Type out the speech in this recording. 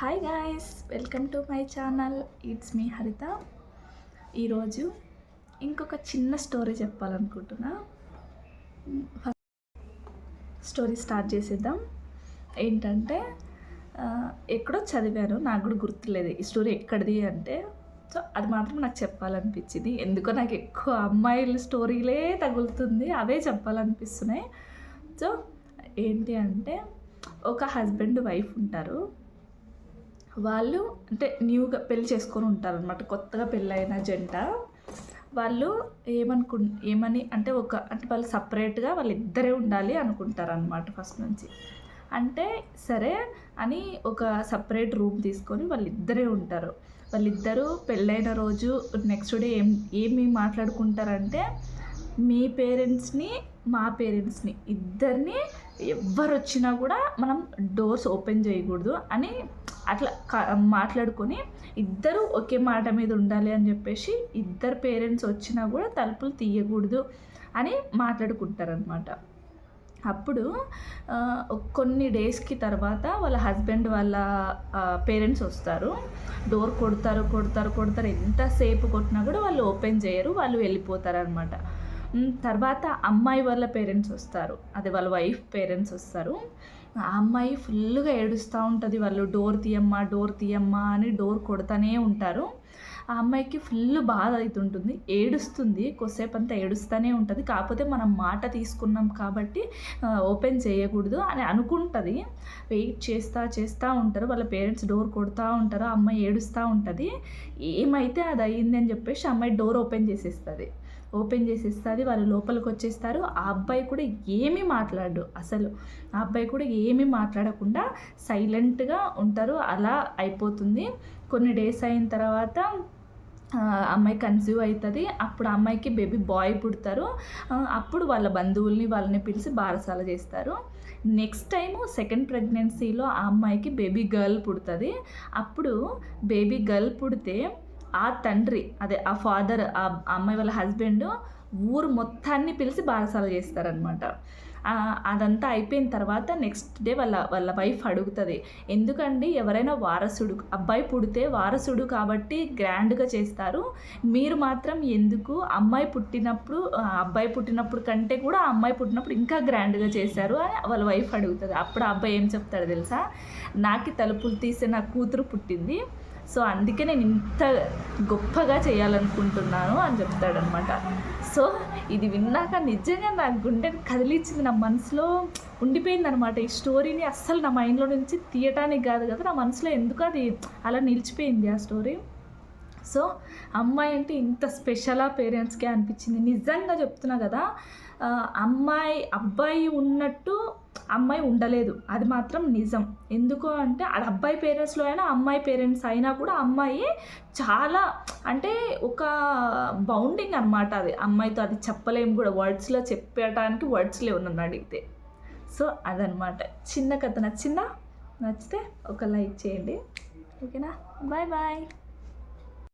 Hi guys welcome to my channel it's me Haritha ఈరోజు ఇంకొక చిన్న స్టోరీ చెప్పాలనుకుంటున్నా. స్టోరీ స్టార్ట్ చేసేద్దాం. ఏంటంటే ఎక్కడో చదివాను నాకు కూడా గుర్తులేదు ఈ స్టోరీ ఎక్కడిది అంటే. సో అది మాత్రం నాకు చెప్పాలనిపించింది. ఎందుకో నాకు ఎక్కువ అమ్మాయిల స్టోరీలే తగులుతుంది అవే చెప్పాలనిపిస్తున్నాయి. సో ఏంటి అంటే ఒక హస్బెండ్ వైఫ్ ఉంటారు. వాళ్ళు అంటే న్యూగా పెళ్ళి చేసుకొని ఉంటారనమాట కొత్తగా పెళ్ళైన జంట. వాళ్ళు ఏమనుకు ఏమని అంటే ఒక అంటే వాళ్ళు సపరేట్గా వాళ్ళు ఇద్దరే ఉండాలి అనుకుంటారనమాట ఫస్ట్ నుంచి. అంటే సరే అని ఒక సపరేట్ రూమ్ తీసుకొని వాళ్ళిద్దరే ఉంటారు. వాళ్ళిద్దరూ పెళ్ళైన రోజు నెక్స్ట్ డే ఏం ఏమి మాట్లాడుకుంటారంటే మీ పేరెంట్స్ని మా పేరెంట్స్ని ఇద్దరిని ఎవ్వరు వచ్చినా కూడా మనం డోర్స్ ఓపెన్ చేయకూడదు అని అట్లా మాట్లాడుకొని ఇద్దరు ఒకే మాట మీద ఉండాలి అని చెప్పేసి ఇద్దరు పేరెంట్స్ వచ్చినా కూడా తలుపులు తీయకూడదు అని మాట్లాడుకుంటారనమాట అప్పుడు కొన్ని డేస్కి తర్వాత వాళ్ళ హస్బెండ్ వాళ్ళ పేరెంట్స్ వస్తారు. డోర్ కొడతారు కొడతారు కొడతారు. ఎంతసేపు కొట్టినా కూడా వాళ్ళు ఓపెన్ చేయరు వాళ్ళు వెళ్ళిపోతారు అనమాట తర్వాత అమ్మాయి వాళ్ళ పేరెంట్స్ వస్తారు. అదే వాళ్ళ వైఫ్ పేరెంట్స్ వస్తారు. ఆ అమ్మాయి ఫుల్గా ఏడుస్తూ ఉంటుంది వాళ్ళు. డోర్ తీయమ్మా డోర్ తీయమ్మా అని డోర్ కొడతానే ఉంటారు. ఆ అమ్మాయికి ఫుల్ బాధ అవుతుంటుంది ఏడుస్తుంది. కొద్దిసేపు అంతా ఏడుస్తూనే ఉంటుంది. కాకపోతే మనం మాట తీసుకున్నాం కాబట్టి ఓపెన్ చేయకూడదు అని అనుకుంటుంది. వెయిట్ చేస్తూ చేస్తూ ఉంటారు. వాళ్ళ పేరెంట్స్ డోర్ కొడుతూ ఉంటారు. ఆ అమ్మాయి ఏడుస్తూ ఉంటుంది. ఏమైతే అది అయ్యింది అని చెప్పేసి అమ్మాయి డోర్ ఓపెన్ చేసేస్తుంది. ఓపెన్ చేసేస్తుంది వాళ్ళు లోపలికి వచ్చేస్తారు ఆ అబ్బాయి కూడా ఏమీ మాట్లాడు అసలు. ఆ అబ్బాయి కూడా ఏమీ మాట్లాడకుండా సైలెంట్గా ఉంటారు. అలా అయిపోతుంది. కొన్ని డేస్ అయిన తర్వాత అమ్మాయి కన్సీవ్ అవుతుంది. అప్పుడు అమ్మాయికి బేబీ బాయ్ పుడతారు. అప్పుడు వాళ్ళ బంధువుల్ని వాళ్ళని పిలిచి బారసాల చేస్తారు. నెక్స్ట్ టైం సెకండ్ ప్రెగ్నెన్సీలో ఆ అమ్మాయికి బేబీ గర్ల్ పుడుతుంది. అప్పుడు బేబీ గర్ల్ పుడితే ఆ తండ్రి అదే ఆ ఫాదర్ ఆ అమ్మాయి వాళ్ళ హస్బెండ్ ఊరు మొత్తాన్ని పిలిచి బారసాలు చేస్తారనమాట అదంతా అయిపోయిన తర్వాత నెక్స్ట్ డే వాళ్ళ వాళ్ళ వైఫ్ అడుగుతుంది. ఎందుకండి ఎవరైనా వారసుడు అబ్బాయి పుడితే వారసుడు కాబట్టి గ్రాండ్గా చేస్తారు. మీరు మాత్రం ఎందుకు అమ్మాయి పుట్టినప్పుడు అబ్బాయి పుట్టినప్పుడు కంటే కూడా అమ్మాయి పుట్టినప్పుడు ఇంకా గ్రాండ్గా చేశారు అని వాళ్ళ వైఫ్ అడుగుతుంది. అప్పుడు ఆ అబ్బాయి ఏం చెప్తాడు తెలుసా? నాకు తలుపులు తీసే నా కూతురు పుట్టింది. సో అందుకే నేను ఇంత గొప్పగా చేయాలనుకుంటున్నాను అని చెప్తాడనమాట. సో ఇది విన్నాక నిజంగా నా గుండెని కదిలించింది. నా మనసులో ఉండిపోయింది అనమాట ఈ స్టోరీని అస్సలు నా మైండ్లో నుంచి తీయటానికి కాదు కదా నా మనసులో ఎందుకు అది అలా నిలిచిపోయింది ఆ స్టోరీ? సో అమ్మాయి అంటే ఇంత స్పెషలా పేరెంట్స్కే అనిపించింది. నిజంగా చెప్తున్నా కదా అమ్మాయి అబ్బాయి ఉన్నట్టు అమ్మాయి ఉండలేదు. అది మాత్రం నిజం. ఎందుకు అంటే అది అబ్బాయి పేరెంట్స్లో అయినా అమ్మాయి పేరెంట్స్ అయినా కూడా అమ్మాయి చాలా అంటే ఒక బౌండింగ్ అనమాట అది. అమ్మాయితో అది చెప్పలేము కూడా. వర్డ్స్లో చెప్పడానికి వర్డ్స్ లేవు నన్ను అడిగితే. సో అదనమాట చిన్న కథ నచ్చిందా? నచ్చితే ఒక లైక్ చేయండి. ఓకేనా? Bye bye.